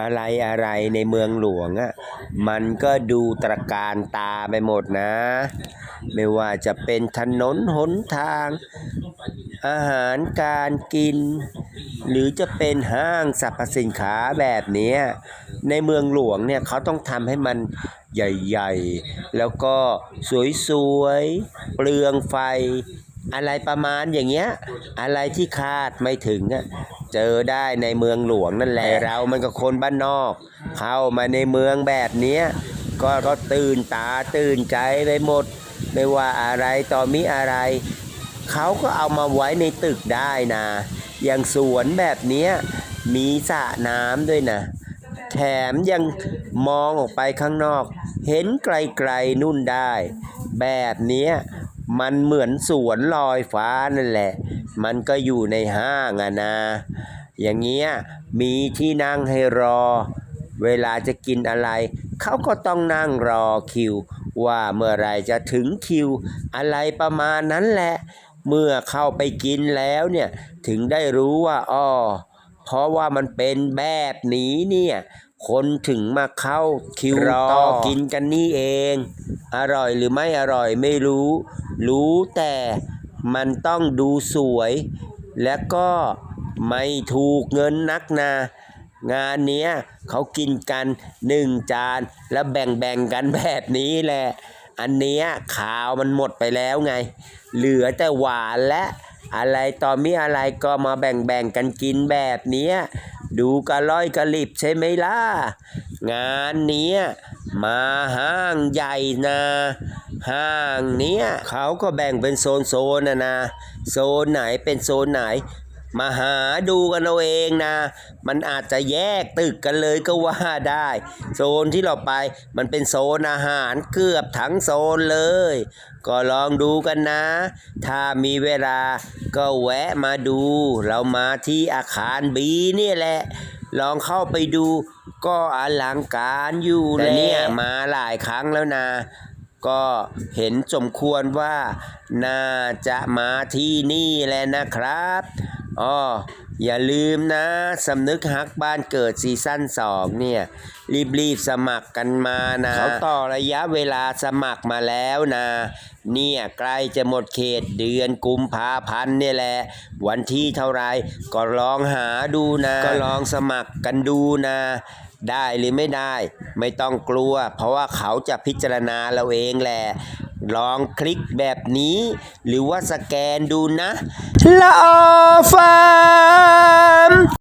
อะไรอะไรในเมืองหลวงอะ่ะมันก็ดูตระการตาไปหมดนะ ไม่ว่าจะเป็นถนนหนทาง อาหารการกิน หรือจะเป็นห้างสรรพสินค้าแบบนี้ในเมืองหลวงเนี่ยเขาต้องทำให้มันใหญ่ ๆ แล้วก็สวยๆ เปลืองไฟ อะไรประมาณอย่างเงี้ย อะไรที่คาดไม่ถึงอะเจอได้ในเมืองหลวงนั่นแหละเรามันก็คนบ้านนอก เข้ามาในเมืองแบบเนี้ยก็ก็ตื่นตาตื่นใจไปหมด ไม่ว่าอะไรต่อมีอะไร เขาก็เอามาไว้ในตึกได้นะอย่างสวนแบบเนี้ยมีสระน้ำด้วยนะแถมยังมองออกไปข้างนอก เห็นไกลๆนู่นได้ แบบเนี้ย มันเหมือนสวนลอยฟ้านั่นแหละ มันก็อยู่ในห้างอะนะ อย่างเงี้ยมีที่นั่งให้รอ เวลาจะกินอะไร เขาก็ต้องนั่งรอคิว ว่าเมื่อไรจะถึงคิว อะไรประมาณนั้นแหละ เมื่อเข้าไปกินแล้วเนี่ยถึงได้รู้ว่าอ้อเพราะว่ามันเป็นแบบนี้เนี่ย คนถึงมาเข้าคิวรอกินกันนี่เอง อร่อยหรือไม่อร่อยไม่รู้ รู้แต่มันต้องดูสวย และก็ไม่ถูกเงินนักนะงานเนี้ยเขากินกันหนึ่งจานแล้วแบ่งๆกันแบบนี้แหละ อันเนี้ยขาวมันหมดไปแล้วไง เหลือแต่หวานและ อะไรต่อมีอะไรก็มาแบ่งๆกันกินแบบเนี้ยดูกระล่อยกระลิบใช่ไหมล่ะ งานเนี้ยมาห้างใหญ่นะ ห้างเนี้ยเขาก็แบ่งเป็นโซนๆนะนะ โซนไหนเป็นโซนไหน มาหาดูกันเอาเองนะ มันอาจจะแยกตึกกันเลยก็ว่าได้ โซนที่เราไปมันเป็นโซนอาหารเกือบทั้งโซนเลย ก็ลองดูกันนะ ถ้ามีเวลาก็แวะมาดู เรามาที่อาคารบีนี่แหละ ลองเข้าไปดูก็อลังการอยู่เลยเนี่ยมาหลายครั้งแล้วนะก็เห็นสมควรว่าน่าจะมาที่นี่แหละนะครับ อ๋ออย่าลืมนะสำนึกฮักบ้านเกิดซีซั่น2เนี่ย รีบๆสมัครกันมานะเขาต่อระยะเวลาสมัครมาแล้วนะ เนี่ยใกล้จะหมดเขตเดือนกุมภาพันธ์เนี่ยแหละ วันที่เท่าไรก็ลองหาดูนะ ก็ลองสมัครกันดูนะได้หรือไม่ได้ ไม่ต้องกลัว เพราะว่าเขาจะพิจารณาเราเองแหละ ลองคลิกแบบนี้ หรือว่าสแกนดูนะละออฟาร์ม